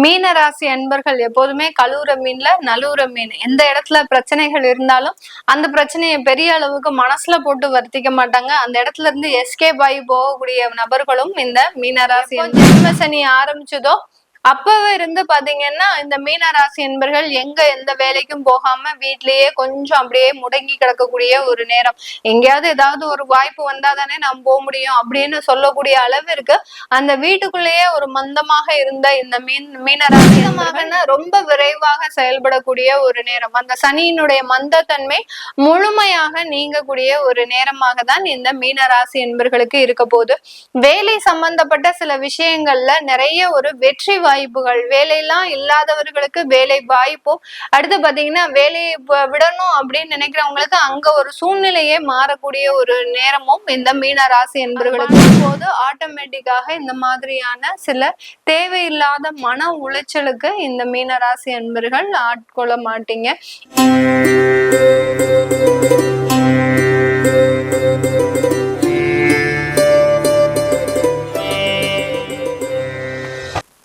மீன ராசி அன்பர்கள் எப்போதுமே கழுவுற மீன்ல நழுவுற மீன். எந்த இடத்துல பிரச்சனைகள் இருந்தாலும் அந்த பிரச்சனையை பெரிய அளவுக்கு மனசுல போட்டு வருத்திக்க மாட்டாங்க. அந்த இடத்துல இருந்து எஸ்கேப் ஆகி போகக்கூடிய நபர்களும் இந்த மீன ராசி ஜென்ம சனி ஆரம்பிச்சதோ அப்பவே இருந்து பாத்தீங்கன்னா இந்த மீன ராசி என்பர்கள் எங்க எந்த வேலைக்கும் போகாம வீட்லயே கொஞ்சம் அப்படியே முடங்கி கிடக்கக்கூடிய ஒரு நேரம். எங்கேயாவது ஏதாவது ஒரு வாய்ப்பு வந்தா தானே நாம் போக முடியும் அப்படின்னு சொல்லக்கூடிய அளவிற்கு அந்த வீட்டுக்குள்ளேயே ஒரு மந்தமாக இருந்த இந்த மீன் மீனராசி ரொம்ப விரைவாக செயல்படக்கூடிய ஒரு நேரம். அந்த சனியினுடைய மந்தத்தன்மை முழுமையாக நீங்கக்கூடிய ஒரு நேரமாக தான் இந்த மீனராசி என்பர்களுக்கு இருக்க போது வேலை சம்பந்தப்பட்ட சில விஷயங்கள்ல நிறைய ஒரு வெற்றி வாய்ப்புகள் வேலையெல்லாம் இல்லாதவர்களுக்கு வேலை வாய்ப்பும் அடுத்து பாத்தீங்கன்னா வேலையை விடணும் அப்படின்னு நினைக்கிறவங்களுக்கு அங்க ஒரு சூழ்நிலையே மாறக்கூடிய ஒரு நேரமும் இந்த மீன ராசி என்பவர்களுக்கு போது ஆட்டோமேட்டிக்காக இந்த மாதிரியான சில தேவையில்லாத மன உளைச்சலுக்கு இந்த மீன ராசி என்பர்கள் ஆட்கொள்ள மாட்டீங்க.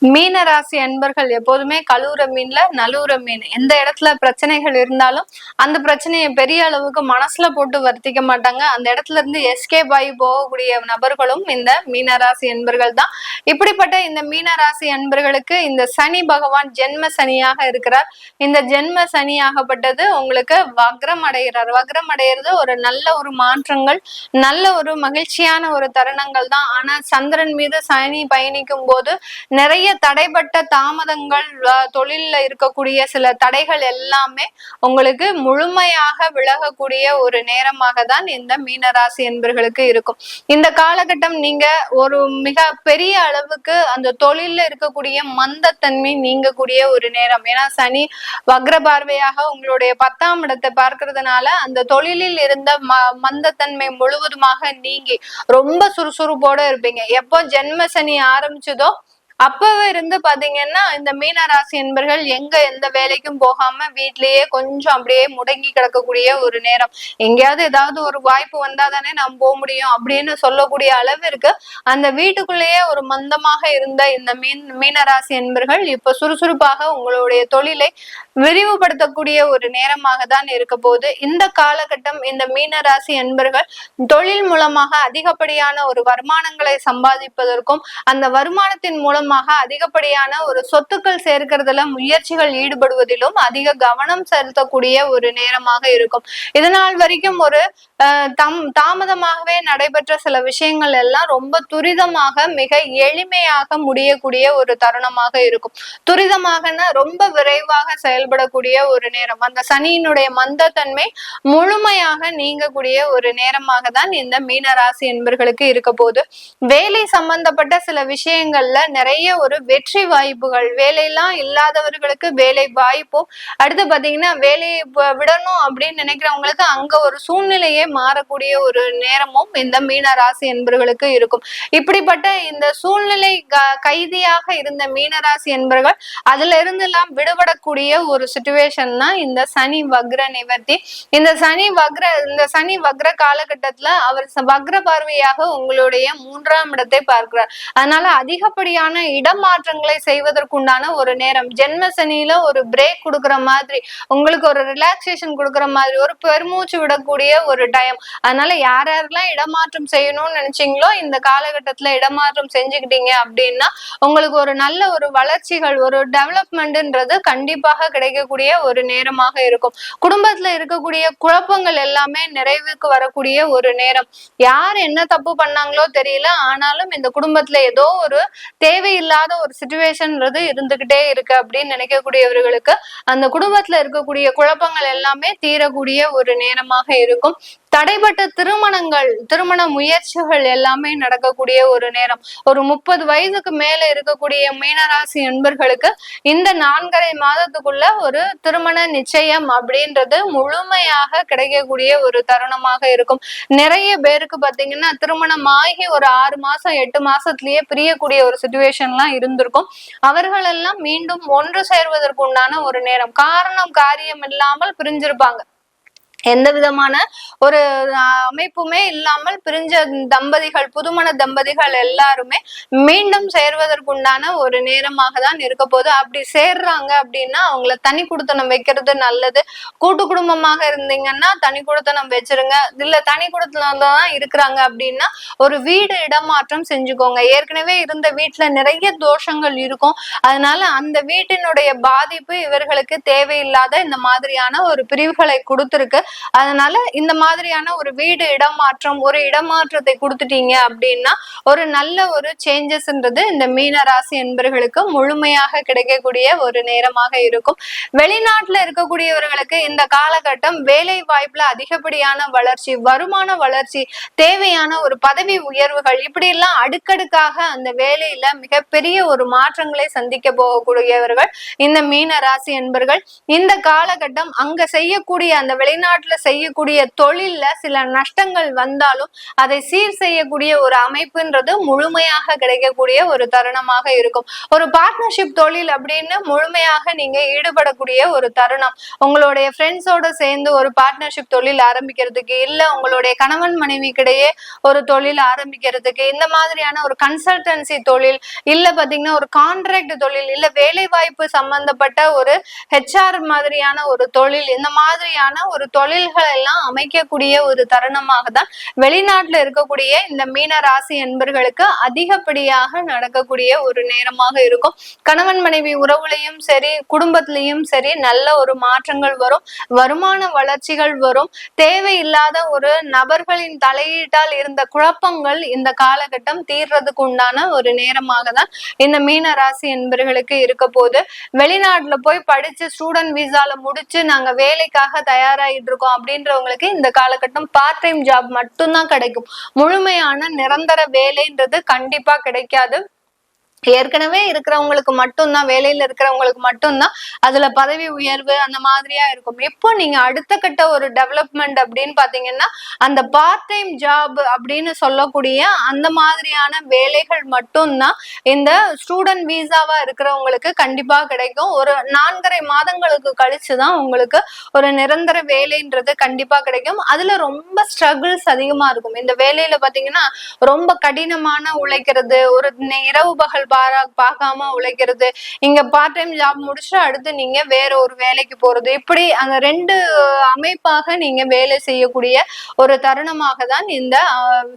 மீன ராசி அன்பர்கள் எப்போதுமே கழுவுற மீன்ல நழுவுற மீன். எந்த இடத்துல பிரச்சனைகள் இருந்தாலும் அந்த பிரச்சனையை பெரிய அளவுக்கு மனசுல போட்டு வருத்திக்க மாட்டாங்க. அந்த இடத்துல இருந்து எஸ்கேப் ஆகி போகக்கூடிய நபர்களும் இந்த மீனராசி அன்பர்கள் தான். இப்படிப்பட்ட இந்த மீனராசி அன்பர்களுக்கு இந்த சனி பகவான் ஜென்ம சனியாக இருக்கிறார். இந்த ஜென்ம சனியாகப்பட்டது உங்களுக்கு வக்ரம் அடைகிறார். வக்ரம் அடைகிறது ஒரு நல்ல ஒரு மாற்றங்கள் நல்ல ஒரு மகிழ்ச்சியான ஒரு தருணங்கள் தான். ஆனா சந்திரன் மீது சனி பயணிக்கும் போது நிறைய தடைப்பட்ட தாமதங்கள் தொழில்ல இருக்கக்கூடிய சில தடைகள் எல்லாமே உங்களுக்கு முழுமையாக விலகக்கூடிய ஒரு நேரமாக தான் இந்த மீனராசி என்பர்களுக்கு இருக்கும். இந்த காலகட்டம் நீங்க ஒரு மிக பெரிய அளவுக்கு அந்த தொழில்ல இருக்கக்கூடிய மந்தத்தன்மை நீங்கக்கூடிய ஒரு நேரம். ஏன்னா சனி வக்ர பார்வையாக உங்களுடைய பத்தாம் இடத்தை பார்க்கறதுனால அந்த தொழிலில் இருந்த ம மந்தத்தன்மை முழுவதுமாக நீங்கி ரொம்ப சுறுசுறுப்போட இருப்பீங்க. எப்போ ஜென்ம சனி ஆரம்பிச்சதோ அப்பவே இருந்து பாத்தீங்கன்னா இந்த மீன ராசி என்பர்கள் எங்க எந்த வேலைக்கும் போகாம வீட்லயே கொஞ்சம் அப்படியே முடங்கி கிடக்கக்கூடிய ஒரு நேரம். எங்கேயாவது ஏதாவது ஒரு வாய்ப்பு வந்தா தானே நாம் போக முடியும் அப்படின்னு சொல்லக்கூடிய அளவிற்கு அந்த வீட்டுக்குள்ளேயே ஒரு மந்தமாக இருந்த இந்த மீன் மீனராசி என்பர்கள் இப்ப சுறுசுறுப்பாக உங்களுடைய தொழிலை விரிவுபடுத்தக்கூடிய ஒரு நேரமாக தான் இருக்க போது இந்த காலகட்டம் இந்த மீனராசி என்பர்கள் தொழில் மூலமாக அதிகப்படியான ஒரு வருமானங்களை சம்பாதிப்பதற்கும் அந்த வருமானத்தின் மூலம் மூலமாக அதிகப்படியான ஒரு சொத்துக்கள் சேர்க்கறதுல முயற்சிகள் ஈடுபடுவதிலும் அதிக கவனம் செலுத்தக்கூடிய ஒரு நேரமாக இருக்கும். இதனால் வரைக்கும் ஒரு தம் தாமதமாகவே நடைபெற்ற சில விஷயங்கள் எல்லாம் ரொம்ப துரிதமாக மிக எளிமையாக முடியக்கூடிய ஒரு தருணமாக இருக்கும். துரிதமாகனா ரொம்ப விரைவாக செயல்படக்கூடிய ஒரு நேரம். அந்த சனியினுடைய மந்தத்தன்மை முழுமையாக நீங்கக்கூடிய ஒரு நேரமாக தான் இந்த மீனராசி என்பர்களுக்கு இருக்க போது. வேலை சம்பந்தப்பட்ட சில விஷயங்கள்ல நிறைய ஒரு வெற்றி வாய்ப்புகள். வேலையெல்லாம் இல்லாதவர்களுக்கு வேலை வாய்ப்பும் அடுத்து பாத்தீங்கன்னா வேலையை விடணும் அப்படின்னு நினைக்கிறவங்களுக்கு அங்க ஒரு சூழ்நிலையே மாறக்கூடிய ஒரு நேரமும் இந்த மீன ராசி என்பவர்களுக்கு இருக்கும். இப்படிப்பட்ட இந்த சூழ்நிலை கைதியாக இருந்த மீனராசி என்பர்கள் அதுல இருந்து எல்லாம் விடுபடக்கூடிய ஒரு சுச்சுவேஷன் தான் இந்த சனி வக்ர நிவர்த்தி. இந்த சனி வக்ர இந்த சனி வக்ர காலகட்டத்துல அவர் வக்ர பார்வையாக உங்களுடைய மூன்றாம் இடத்தை பார்க்கிறார். அதனால அதிகப்படியான இடமாற்றங்களை செய்வதற்குண்டான ஒரு நேரம். ஜென்ம சனியில ஒரு பிரேக் கொடுக்குற மாதிரி உங்களுக்கு ஒரு ரிலாக்ஸேஷன் கொடுக்குற மாதிரி ஒரு பெருமூச்சு விடக்கூடிய ஒரு டைம் அதனால யார் யாரெல்லாம் இடமாற்றம் செய்யணும்னு நினைச்சீங்களோ இந்த காலகட்டத்துல இடமாற்றம் செஞ்சுக்கிட்டீங்க அப்படின்னா உங்களுக்கு ஒரு நல்ல ஒரு வளர்ச்சிகள் ஒரு டெவலப்மெண்ட்ன்றது கண்டிப்பாக கிடைக்கக்கூடிய ஒரு நேரமாக இருக்கும். குடும்பத்துல இருக்கக்கூடிய குழப்பங்கள் எல்லாமே நிறைவுக்கு வரக்கூடிய ஒரு நேரம். யார் என்ன தப்பு பண்ணாங்களோ தெரியல ஆனாலும் இந்த குடும்பத்துல ஏதோ ஒரு தேவை இல்லாத ஒரு சுச்சுவேஷன்றது இருந்துகிட்டே இருக்கு அப்படின்னு நினைக்கக்கூடியவர்களுக்கு அந்த குடும்பத்துல இருக்கக்கூடிய குழப்பங்கள் எல்லாமே தீரக்கூடிய ஒரு நேரமாக இருக்கும். தடைபட்ட திருமணங்கள் திருமண முயற்சிகள் எல்லாமே நடக்கக்கூடிய ஒரு நேரம். ஒரு முப்பது வயதுக்கு மேல இருக்கக்கூடிய மீனராசி என்பர்களுக்கு இந்த நான்கரை மாதத்துக்குள்ள ஒரு திருமண நிச்சயம் அப்படின்றது முழுமையாக கிடைக்கக்கூடிய ஒரு தருணமாக இருக்கும். நிறைய பேருக்கு பாத்தீங்கன்னா திருமணம் ஆகி ஒரு ஆறு மாசம் எட்டு மாசத்திலேயே பிரியக்கூடிய ஒரு சுச்சுவேஷன்லாம் இருந்திருக்கும். அவர்கள் எல்லாம் மீண்டும் ஒன்று சேர்வதற்கு உண்டான ஒரு நேரம். காரணம் காரியம் இல்லாமல் பிரிஞ்சிருப்பாங்க. எந்த விதமான ஒரு அமைப்புமே இல்லாமல் பிரிஞ்ச தம்பதிகள் புதுமண தம்பதிகள் எல்லாருமே மீண்டும் சேர்வதற்குண்டான ஒரு நேரமாக தான் இருக்க போது அப்படி சேர்றாங்க அப்படின்னா அவங்கள தனி குடுத்தனம் வைக்கிறது நல்லது. கூட்டு குடும்பமாக இருந்தீங்கன்னா தனி குடுத்தனம் வச்சிருங்க. இல்ல தனி குடுத்தனம் தான் இருக்கிறாங்க அப்படின்னா ஒரு வீடு இடமாற்றம் செஞ்சுக்கோங்க. ஏற்கனவே இருந்த வீட்டுல நிறைய தோஷங்கள் இருக்கும். அதனால அந்த வீட்டினுடைய பாதிப்பு இவர்களுக்கு தேவையில்லாத இந்த மாதிரியான ஒரு பிரிவுகளை கொடுத்துருக்கு. அதனால இந்த மாதிரியான ஒரு வீடு இடமாற்றம் ஒரு இடமாற்றத்தை கொடுத்துட்டீங்க அப்படின்னா ஒரு நல்ல ஒரு சேஞ்சஸ்ன்றது இந்த மீன ராசி என்பர்களுக்கு முழுமையாக கிடைக்கக்கூடிய ஒரு நேரமாக இருக்கும். வெளிநாட்டுல இருக்கக்கூடியவர்களுக்கு இந்த காலகட்டம் வேலை வாய்ப்புல அதிகப்படியான வளர்ச்சி வருமான வளர்ச்சி தேவையான ஒரு பதவி உயர்வுகள் இப்படி எல்லாம் அடுக்கடுக்காக அந்த வேலையில மிகப்பெரிய ஒரு மாற்றங்களை சந்திக்க போகக்கூடியவர்கள் இந்த மீன ராசி என்பர்கள். இந்த காலகட்டம் அங்க செய்யக்கூடிய அந்த வெளிநாட்டுல செய்யக்கூடிய தொழில்ல சில நஷ்டங்கள் வந்தாலும் அதை சீர் செய்யக்கூடிய ஒரு அமைப்புன்றது முழுமையாக கிடைக்கக்கூடிய ஒரு தருணமாக இருக்கும். ஒரு பார்ட்னர்ஷிப் தொழில் அப்படின்னு முழுமையாக நீங்க ஈடுபடக்கூடிய ஒரு தருணம். உங்களுடைய ஃப்ரெண்ட்ஸோட சேர்ந்து ஒரு பார்ட்னர்ஷிப் தொழில் ஆரம்பிக்கிறதுக்கு இல்ல உங்களுடைய கணவன் மனைவிக்கிடையே ஒரு தொழில் ஆரம்பிக்கிறதுக்கு இந்த மாதிரியான ஒரு கன்சல்டன்சி தொழில் இல்ல பாத்தீங்கன்னா ஒரு கான்ட்ராக்ட் தொழில் இல்ல வேலை வாய்ப்பு சம்பந்தப்பட்ட ஒரு ஹெச்ஆர் மாதிரியான ஒரு தொழில் இந்த மாதிரியான ஒரு தொழில் தொழில்கள் எல்லாம் அமைக்கக்கூடிய ஒரு தருணமாக தான் வெளிநாட்டுல இருக்கக்கூடிய இந்த மீன ராசி என்பர்களுக்கு அதிகப்படியாக நடக்கக்கூடிய ஒரு நேரமாக இருக்கும். கணவன் மனைவி உறவுலையும் சரி குடும்பத்திலையும் சரி நல்ல ஒரு மாற்றங்கள் வரும். வருமான வளர்ச்சிகள் வரும். தேவையில்லாத ஒரு நபர்களின் தலையீட்டால் இருந்த குழப்பங்கள் இந்த காலகட்டம் தீர்றதுக்கு உண்டான ஒரு நேரமாக தான் இந்த மீன ராசி என்பர்களுக்கு இருக்க போது வெளிநாட்டுல போய் படிச்சு ஸ்டூடெண்ட் விசால முடிச்சு நாங்க வேலைக்காக தயாராகிட்டு இருக்கோம் அப்படின்றவங்களுக்கு இந்த காலகட்டம் பார்ட் டைம் ஜாப் மட்டும்தான் கிடைக்கும். முழுமையான நிரந்தர வேலைன்றது கண்டிப்பா கிடைக்காது. ஏற்கனவே இருக்கிறவங்களுக்கு மட்டும்தான் வேலையில இருக்கிறவங்களுக்கு மட்டும்தான் அதுல பதவி உயர்வு அந்த மாதிரியா இருக்கும். எப்போ நீங்க அடுத்த கட்ட ஒரு டெவலப்மெண்ட் அப்படின்னு பாத்தீங்கன்னா அந்த பார்ட் டைம் ஜாப் அப்படின்னு சொல்லக்கூடிய அந்த மாதிரியான வேலைகள் மட்டும்தான் இந்த ஸ்டூடெண்ட் வீசாவா இருக்கிறவங்களுக்கு கண்டிப்பா கிடைக்கும். ஒரு நான்கரை மாதங்களுக்கு கழிச்சுதான் உங்களுக்கு ஒரு நிரந்தர வேலைன்றது கண்டிப்பா கிடைக்கும். அதுல ரொம்ப ஸ்ட்ரகிள்ஸ் அதிகமா இருக்கும். இந்த வேலையில பாத்தீங்கன்னா ரொம்ப கடினமான உழைக்கிறது ஒரு இரவு பகல் பாரா பார்க்காம உழைக்கிறது. இங்க பார்ட் டைம் ஜாப் முடிச்சு அடுத்து நீங்க வேற ஒரு வேலைக்கு போறது. இப்படி அந்த ரெண்டு அமைப்பாக நீங்க வேலை செய்யக்கூடிய ஒரு தருணமாக தான் இந்த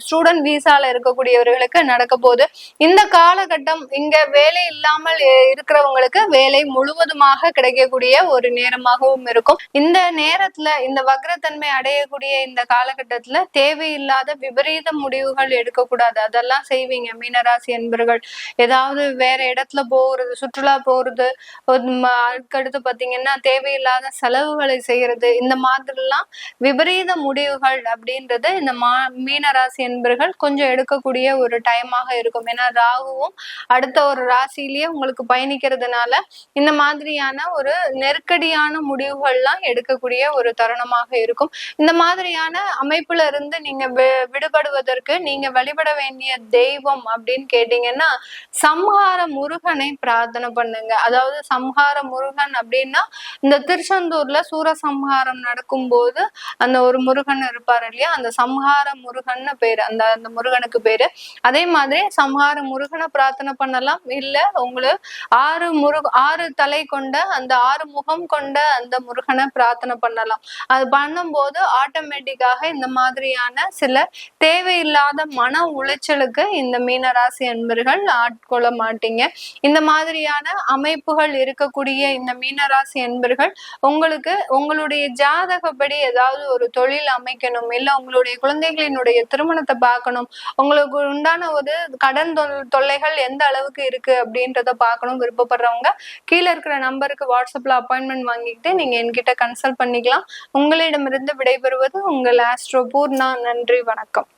ஸ்டூடெண்ட் விசால இருக்கக்கூடியவர்களுக்கு நடக்க போகுது. இந்த காலகட்டம் இங்க வேலை இல்லாமல் இருக்கிறவங்களுக்கு வேலை முழுவதுமாக கிடைக்கக்கூடிய ஒரு நேரமாகவும் இருக்கும். இந்த நேரத்துல இந்த வக்ரத்தன்மை அடையக்கூடிய இந்த காலகட்டத்துல தேவையில்லாத விபரீத முடிவுகள் எடுக்கக்கூடாது. அதெல்லாம் செய்வீங்க. மீனராசி என்பர்கள் ஏதாவது ஏதாவது வேற இடத்துல போகிறது சுற்றுலா போகிறது ஒரு ம- அதுக்கடுத்து பாத்தீங்கன்னா தேவையில்லாத செலவுகளை செய்யறது இந்த மாதிரிலாம் விபரீத முடிவுகள் அப்படின்றது இந்த மா மீனராசி என்பர்கள் கொஞ்சம் எடுக்கக்கூடிய ஒரு டைமாக இருக்கும். ஏன்னா ராகுவும் அடுத்த ஒரு ராசியிலேயே உங்களுக்கு பயணிக்கிறதுனால இந்த மாதிரியான ஒரு நெருக்கடியான முடிவுகள்லாம் எடுக்கக்கூடிய ஒரு தருணமாக இருக்கும். இந்த மாதிரியான அமைப்புல இருந்து நீங்க விடுபடுவதற்கு நீங்க வழிபட வேண்டிய தெய்வம் அப்படின்னு கேட்டீங்கன்னா சம்ஹார முருகனை பிரார்த்தனை பண்ணுங்க. அதாவது சம்ஹார முருகன் அப்படின்னா இந்த திருச்செந்தூர்ல சூரசம்ஹாரம் நடக்கும்போது அந்த ஒரு முருகன் இருப்பார் இல்லையா? அந்த சம்ஹார முருகன்னு பேரு அந்த அந்த முருகனுக்கு பேரு. அதே மாதிரி சம்ஹார முருகனை பிரார்த்தனை பண்ணலாம். இல்ல உங்களுக்கு ஆறு முரு ஆறு தலை கொண்ட அந்த ஆறு முகம் கொண்ட அந்த முருகனை பிரார்த்தனை பண்ணலாம். அது பண்ணும்போது ஆட்டோமேட்டிக்காக இந்த மாதிரியான சில தேவையில்லாத மன உளைச்சலுக்கு இந்த மீனராசி அன்பர்கள் ஆட்கொள்ள மாட்டீங்க இந்த மாதிரியான அமைப்புகள் இருக்கக்கூடிய இந்த மீனராசி என்பர்கள் உங்களுக்கு உங்களுடைய ஜாதகப்படி ஏதாவது ஒரு தொழில் அமைக்கணும் இல்ல உங்களுடைய குழந்தைகளினுடைய திருமணத்தை பார்க்கணும் உங்களுக்கு உண்டான ஒரு கடன் தொல்லைகள் எந்த அளவுக்கு இருக்கு அப்படின்றத பார்க்கணும் விருப்பப்படுறவங்க கீழே இருக்கிற நம்பருக்கு வாட்ஸ்அப்ல அப்பாயின்மெண்ட் வாங்கிக்கிட்டு நீங்க என்கிட்ட கன்சல்ட் பண்ணிக்கலாம். உங்களிடமிருந்து விடைபெறுவது உங்கள் ஆஸ்ட்ரோ பூர்ணா. நன்றி வணக்கம்.